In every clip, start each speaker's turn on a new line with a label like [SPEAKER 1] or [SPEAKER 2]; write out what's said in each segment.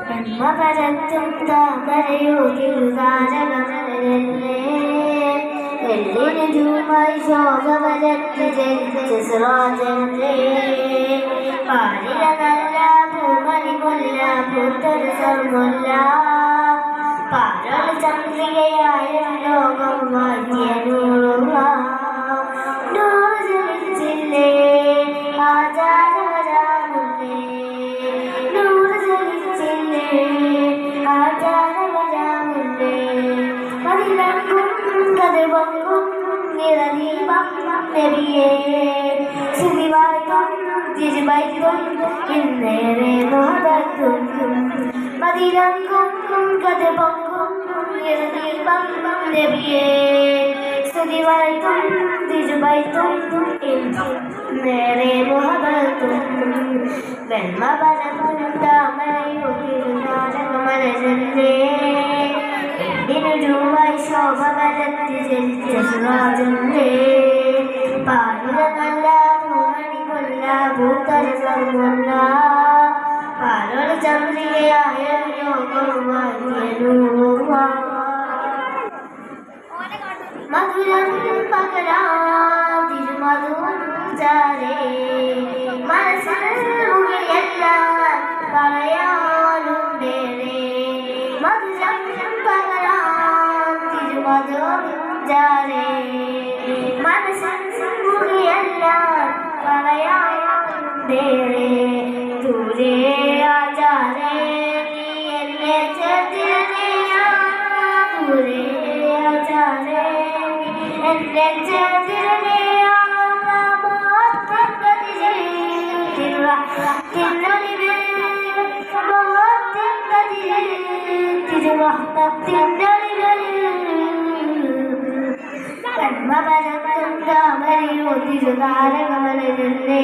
[SPEAKER 1] ബ്രഹ്മപരത്തും താമരയോ തിരുതാരകമലരല്ലേ വെള്ളിനുമായി ശോകവരത്ത് ജനിച്ച സിറാജല്ലേ. പാലില നല്ല പൂമണി കൊല്ല പൂത്തൊരു സർമുല്ല പാലോട് ചന്ദ്രികയായ ലോകം നിറദീപം നബിയേ ശിവായ്ക്കും തിരുവൈക്കും ഇന്നേറെ മോദത്തും മതിരക്കും കതിർവക്കും നിറദീപം നബിയേ സ്തുതിവായ്ക്കും തിരുവൈക്കും നേരെ മോഹത്തും വെണ്മ പരത്തും താമരയോ തിരുനാടകമലരല്ലേ സുരാജല്ലേ പാടുക നല്ല പൂമണി കൊല്ല പൂത്തര സർവല്ല പാലോട് ചന്ദ്രികയായ മധുരം പകരാ തിരുമധുരേ മനസ്സിൽ തിരുമധുരേ മനസ്സിൽ മുകളിലെല്ലാം പറയാനുണ്ടേറെ ദൂരെ ആചാരേ നീ എന്നെ ചേർത്തിരനെയാ ദൂരെ ആചാരേ എന്നെ ചേർത്തിരനെയാ തിരുനാരകമലരല്ലേ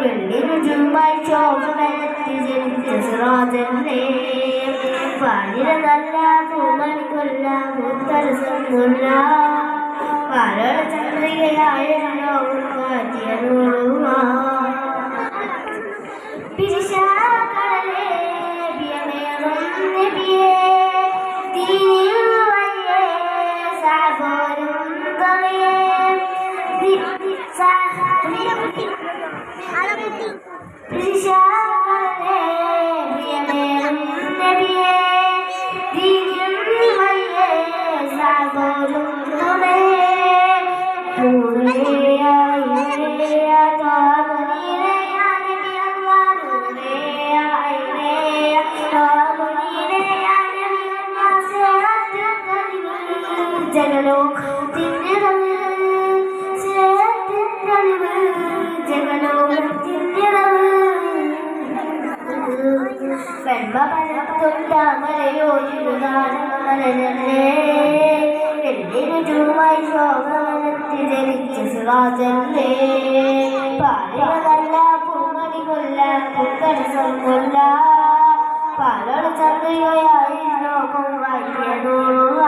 [SPEAKER 1] വെള്ളിരുചുമായി ശോഭ വരത്തി ജനിച്ച സിറാജല്ലേ പാലിന നല്ല പൂമണി കൊല്ല മുത്തരസൊന്നുമില്ല പാലോള ചന്ദ്രികയായ ലോകം ുമായി ശോഭനത്തി ജനിച്ച പാലിന നല്ല പൂമണി കൊല്ല പുത്തരസം കൊല്ല പാലോട് ചന്ദ്രികയായി ലോകം വായിക്കണോള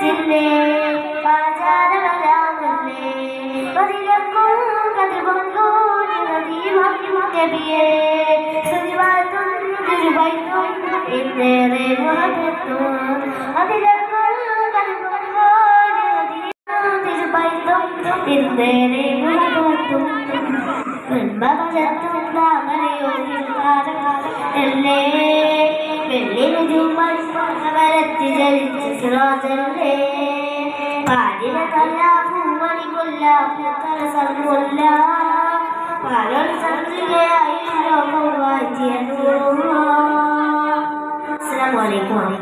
[SPEAKER 1] ചില്ലേ ആചാരവരാമല്ലേ പതിലക്കും ദീപം നബിയേ സുതിവാഴ്ത്തും തിരുവൈത്തും ഇന്നേറെ മഹത്വം ഇന്നേറെ മഹത്വം ബ്രഹ്മപദത്തും താമരയോ തിരുവാരല്ലേ വെള്ളിനുജുമായി വരത്തി ജലിച്ച സിറാജല്ലേ പാടിന കല്ല പൂമണി കൊല്ല പൂത്തല സർവല്ല. പാലോട് ചന്ദ്രികയായി recorded.